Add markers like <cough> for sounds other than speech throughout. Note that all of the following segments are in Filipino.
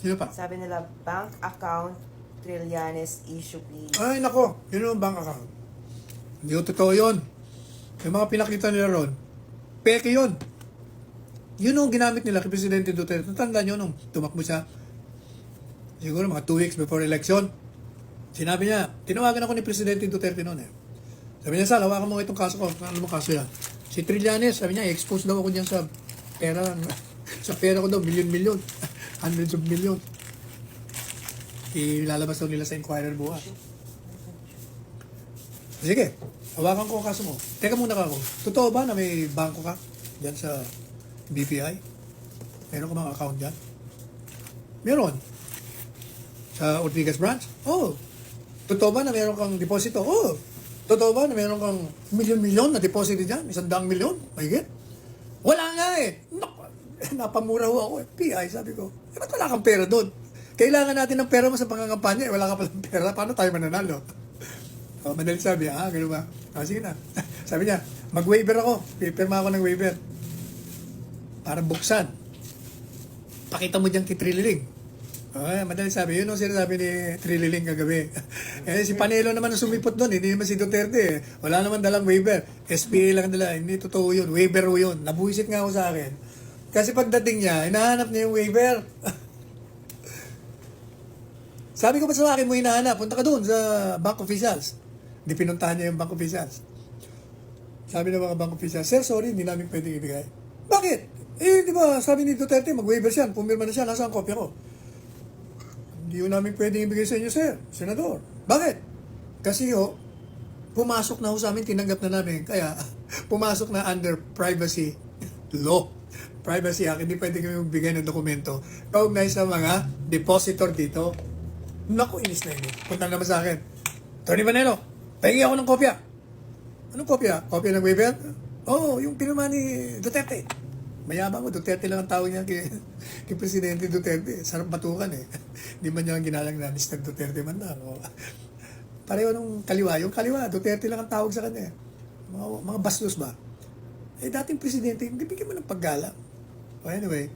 Sino pa? Sabi nila, bank account, Trillanes issue please. Ay, nako. Yun ang bank account. Hindi ko totoo yun. Yung mga pinakita nila ron, peke yun. Yun ang ginamit nila kay Presidente Duterte. Tanda nyo nung tumakbo siya, siguro mga two weeks before election, sinabi niya, tinawagan ako ni Presidente Duterte noon eh. Sabi niya, Sal, hawakan mo itong kaso ko. Ano mo kaso yan? Si Trillanes, sabi niya, expose daw ako diyan sa pera. <laughs> sa pera ko daw, milyon-milyon. Hundreds of million. Ilalabas daw nila sa Inquirer bukas. Sige, hawakan ko ang kaso mo. Teka muna ka ako. Totoo ba na may bangko ka dyan sa BPI? Meron ka mga account dyan? Meron. Sa Ortigas branch? Oo. Totoo ba na meron kang deposito? Oo. Totoo ba na meron kang milyon-milyon na deposito dyan? Isang daang milyon? Mahigit? Wala nga eh. Naku, napamura ho ako eh. PI, sabi ko. Eh, ba't wala kang pera doon? Kailangan natin ng pera mo sa pangangampanya. Eh, wala ka palang pera. Paano tayo mananalo? <laughs> Oh, madali sabi, ah, gano'n ba? Ah, sige na. <laughs> sabi niya, mag-waiver ako. Pipirma ako ng waiver. Para buksan. Pakita mo dyan kay Trililing. Ah, madali sabi, yun ang sinasabi ni Trililing kagabi. <laughs> eh, si Panelo naman ang sumipot doon, hindi naman si Duterte. eh. Wala naman dalang waiver. SPA lang dala. Hindi totoo yun. Waiver yun. Nabuisit nga ako sa akin. Kasi pagdating niya, hinahanap niya yung waiver. Sabi ko pa sa akin mo hinahanap, punta ka doon sa bank officials. Hindi pinuntahan niya yung bank officials. Sabi ng mga bank officials, Sir, sorry, hindi namin pwedeng ibigay. Bakit? Eh, di ba, sabi ni Duterte, mag-waiver siya, pumirma na siya, nasa ang kopya ko. Hindi ko namin pwedeng ibigay sa inyo, Sir, Senador. Bakit? Kasi ho, pumasok na ho sa amin, tinanggap na namin, kaya <laughs> pumasok na under privacy law. Privacy Act, hindi pwede kami magbigay ng dokumento kaugnay sa mga depositor dito. Naku, inis na inis. Punta naman sa akin. Tony Manelo, pahingi ako ng kopya. Anong kopya? Kopya ng waiver? Oo, oh, yung pinirma ni Duterte. Mayabang ko, Duterte lang ang tawag niya kay, <laughs> kay Presidente Duterte. Sarap batukan eh. <laughs> Hindi man niya ang ginalang na Mr. Duterte man lang. O, <laughs> pareho nung kaliwa. Yung kaliwa, Duterte lang ang tawag sa kanya. eh. Mga, mga bastos ba? Eh, dating presidente, hindi bigyan mo ng paggalang. O anyway,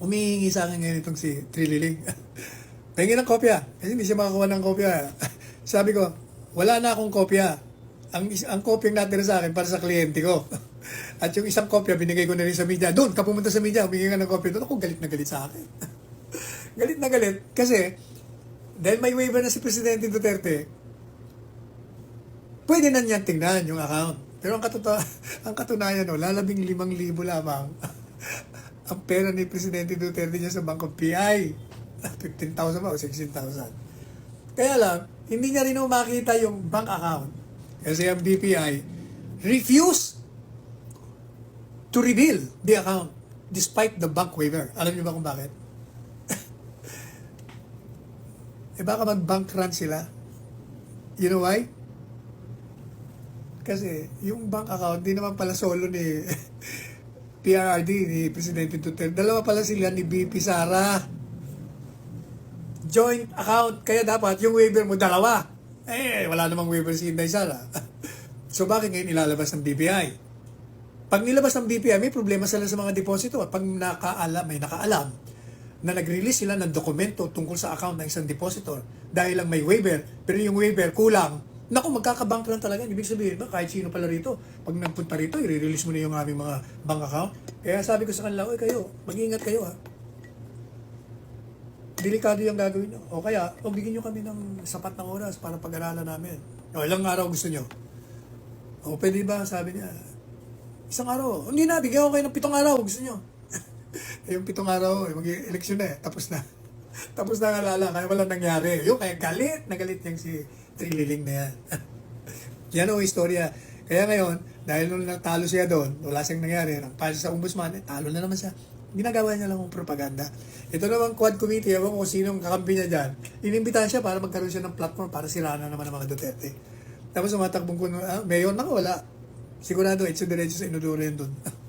umihingi sa akin ngayon itong si Trililing. <laughs> Pahingin ng kopya. Kasi hindi siya makakuha ng kopya. <laughs> Sabi ko, wala na akong kopya. Ang, ang kopya natira sa akin para sa kliyente ko. <laughs> At yung isang kopya, binigay ko na rin sa media. Doon, ka pumunta sa media, humingi ka ng kopya. Doon ako galit na galit sa akin. galit na galit. Kasi, dahil may waiver na si Presidente Duterte, pwede na niyan tingnan yung account. Pero ang, katuto- ang katunayan, no, lalabing limang libo lamang <laughs> ang pera ni Presidente Duterte niya sa Bank of PI. 15,000 ba o 16,000. Kaya lang, hindi niya rin makita yung bank account. Kasi ang BPI refuse to reveal the account despite the bank waiver. Alam niyo ba kung bakit? <laughs> eh baka mag-bank run sila. You know why? Kasi yung bank account, di naman pala solo ni <laughs> PRRD, ni Presidente Duterte. Dalawa pala sila ni BP Sara. Joint account. Kaya dapat yung waiver mo dalawa. Eh, wala namang waiver si Inday Sara. <laughs> so bakit ngayon ilalabas ng BPI? Pag nilabas ng BPI, may problema sila sa mga deposito. Pag nakaalam, may nakaalam na nag-release sila ng dokumento tungkol sa account ng isang depositor dahil lang may waiver, pero yung waiver kulang, naku, magkakabank lang talaga. Ibig sabihin ba, kahit sino pala rito, pag nagpunta rito, i-release mo na yung aming mga bank account. Kaya sabi ko sa kanila, oy kayo, mag-ingat kayo ha. Delikado yung gagawin nyo. O kaya, o bigyan nyo kami ng sapat ng oras para pag-aralan namin. O ilang araw gusto nyo? O pwede ba, sabi niya, isang araw. Hindi na, bigyan ko kayo ng pitong araw, gusto nyo. <laughs> yung pitong araw, eh, mag-eleksyon na eh, tapos na. <laughs> tapos na alala, kaya walang nangyari. Yung kaya galit, na galit yung si Trililing na yan. <laughs> yan ang istorya. Kaya ngayon, dahil nung natalo siya doon, wala siyang nangyari, nagpasa sa ombudsman, eh, talo na naman siya. Ginagawa niya lang ng propaganda. Ito naman quad committee, ewan ko sinong kakampi niya dyan, inimbitahan siya para magkaroon siya ng platform para na naman ang mga Duterte. Tapos umatakbong ko, ah, mayor na wala. Sigurado, itso diretso sa inodoro doon. <laughs>